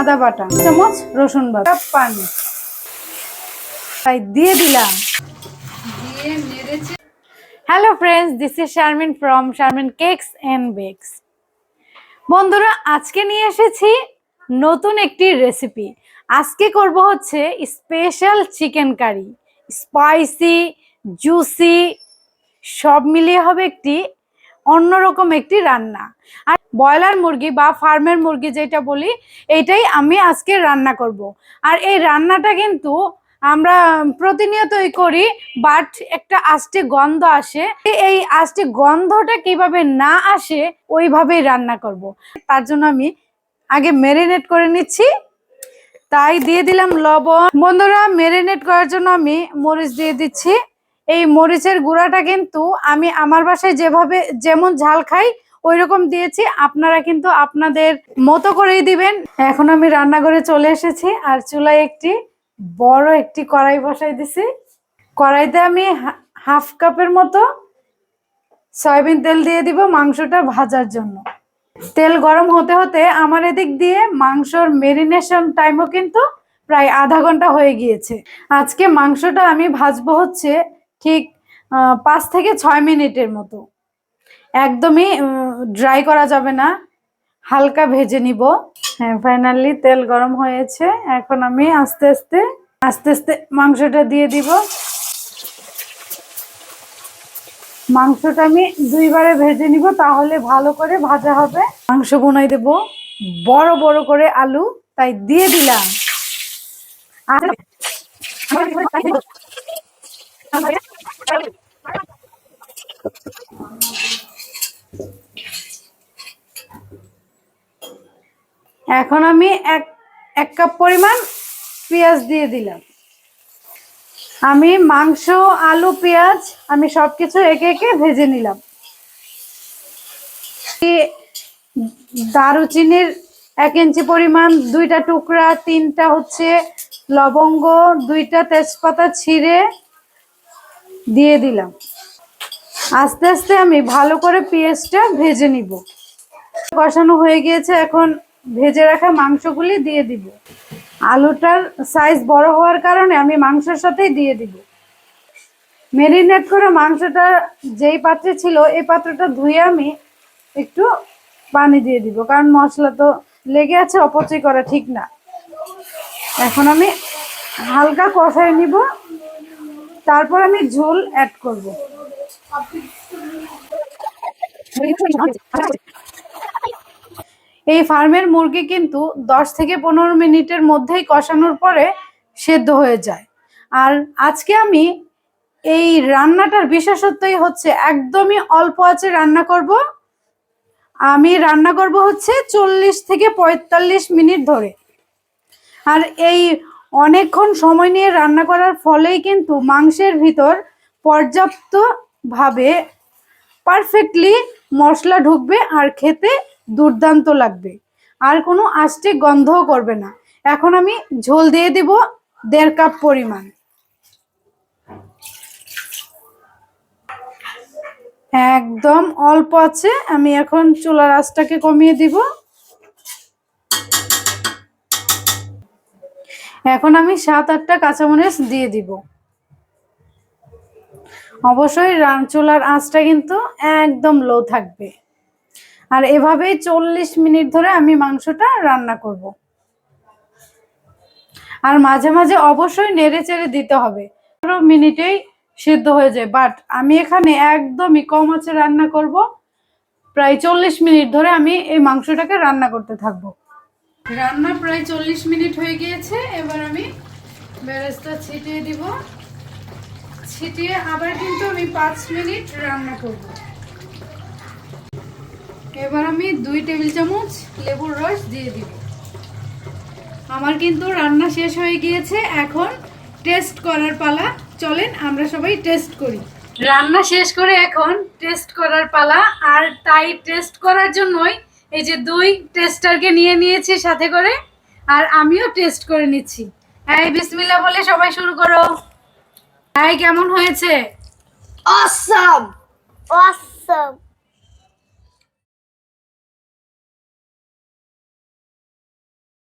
আদা বাটা, চামচ, রসুন বাটা পানি। তাই দিয়ে দিলাম। Hello friends this is Sharmin from Sharmin cakes and bakes বন্ধুরা, আজকে নিয়ে এসেছি নতুন একটি রেসিপি আজকে করব হচ্ছে special chicken curry spicy juicy সব মিলিয়ে হবে একটি অন্যরকম একটি রান্না। আর ব্রয়লার মুরগি বা ফার্মের মুরগি যেটা বলি এইটাই আমি আজকে রান্না করব। আর এই রান্নাটা কিন্তু আমরা প্রতিনিয়তই করি বাট একটা আষ্টে গন্ধ আসে। এই আষ্টে গন্ধটা কীভাবে না আসে, ওইভাবেই রান্না করব। তার জন্য আমি আগে ম্যারিনেট করে নিচ্ছি। তাই দিয়ে দিলাম লবণ। বন্ধুরা মেরিনেট করার জন্য আমি মরিচ দিয়ে দিচ্ছি। এই মরিচের গুঁড়াটা কিন্তু আমি আমার বাসায় যেভাবে যেমন ঝাল খাই ওই রকম দিয়েছি। আপনারা কিন্তু আপনাদের মতো করেই দিবেন। এখন আমি রান্নাঘরে চলে এসেছি আর চুলায় একটি বড় একটি কড়াই বসাই দিছি। কড়াইতে আমি হাফ কাপের মতো সয়াবিন তেল দিয়ে দিব মাংসটা ভাজার জন্য। তেল গরম হতে হতে আমার এদিক দিয়ে মাংসর মেরিনেশন টাইমও কিন্তু প্রায় আধা ঘণ্টা হয়ে গিয়েছে। আজকে মাংসটা আমি ভাজবো হচ্ছে ঠিক পাঁচ থেকে ছয় মিনিটের মতো। একদমই ড্রাই করা যাবে না। হালকা ভেজে নিব। হ্যাঁ ফাইনালি তেল গরম হয়েছে। এখন আমি আস্তে আস্তে আস্তে আস্তে মাংসটা দিয়ে দিব। মাংসটা আমি দুইবারে ভেজে নিব, তাহলে ভালো করে ভাজা হবে। মাংস বোনাই দেব। বড় বড় করে আলু, তাই দিয়ে দিলাম। আর এখন আমি এক এক কাপ পরিমাণ পেঁয়াজ দিয়ে দিলাম। আমি মাংস, আলু, পেঁয়াজ, আমি সবকিছু একে একে ভেজে নিলাম। দারুচিনির এক ইঞ্চি পরিমাণ, দুইটা টুকরা, তিনটা হচ্ছে লবঙ্গ, দুইটা তেজপাতা, ছিঁড়ে দিয়ে দিলাম। আস্তে আস্তে আমি ভালো করে পেঁয়াজটা ভেজে নিব। কষানো হয়ে গিয়েছে, এখন ভেজে রাখা মাংসগুলি দিয়ে দিব। আলুটার সাইজ বড় হওয়ার কারণে আমি মাংসের সাথেই দিয়ে দিব। মেরিনেট করে মাংসটা যেই পাত্রে ছিল, এই পাত্রটা ধুয়ে আমি একটু পানি দিয়ে দিব, কারণ মশলা তো লেগে আছে, অপচয় করা ঠিক না। এখন আমি হালকা কষাই নিব। তারপর আমি ঝোল অ্যাড করব। এই ফার্মের মুরগি কিন্তু দশ থেকে পনেরো মিনিটের মধ্যেই কষানোর পরে সেদ্ধ হয়ে যায়। আর আজকে আমি এই রান্নাটার বিশেষত্বই হচ্ছে একদমই অল্প আছে রান্না করব। আমি রান্না করব হচ্ছে চল্লিশ থেকে পঁয়তাল্লিশ মিনিট ধরে। আর এই অনেকক্ষণ সময় নিয়ে রান্না করার ফলেই কিন্তু মাংসের ভিতর পর্যাপ্তভাবে পারফেক্টলি মশলা ঢুকবে আর খেতে দুর্দান্ত লাগবে। আর কোনো আষ্টে গন্ধও করবে না। এখন আমি ঝোল দিয়ে দিব দেড় কাপ পরিমাণ। একদম অল্প আছে। আমি এখন চুলার আঁচটাকে কমিয়ে দিব। এখন আমি সাত, আটটা কাঁচামরিচ দিয়ে দিব। অবশ্যই চুলার আঁচটা কিন্তু একদম লো থাকবে। আর এভাবেই চল্লিশ মিনিট ধরে আমি মাংসটা রান্না করব। আর মাঝে মাঝে অবশ্যই নেড়ে চেড়ে দিতে হবে। পনেরো মিনিটেই সিদ্ধ হয়ে যায় বাট আমি এখানে একদমই কম আছে রান্না করব। প্রায় চল্লিশ মিনিট ধরে আমি এই মাংসটাকে রান্না করতে থাকব। রান্না প্রায় চল্লিশ মিনিট হয়ে গিয়েছে। এবার আমি বেরেস্তা ছিটিয়ে দিব। ছিটিয়ে আবার কিন্তু আমি পাঁচ মিনিট রান্না করব। এবার আমি দুই টেবিল চামচ লেবুর রস দিয়ে দিব। আমার কিন্তু রান্না শেষ হয়ে গিয়েছে। এখন টেস্ট করার পালা। চলেন আমরা সবাই টেস্ট করি। রান্না শেষ করে এখন টেস্ট করার পালা। আর তাই টেস্ট করার জন্যই এই যে দুই টেস্টারকে নিয়ে নিয়েছি সাথে করে আর আমিও টেস্ট করে নিচ্ছি। এই বিসমিল্লাহ বলে সবাই শুরু করো। এই কেমন হয়েছে? অসম Awesome!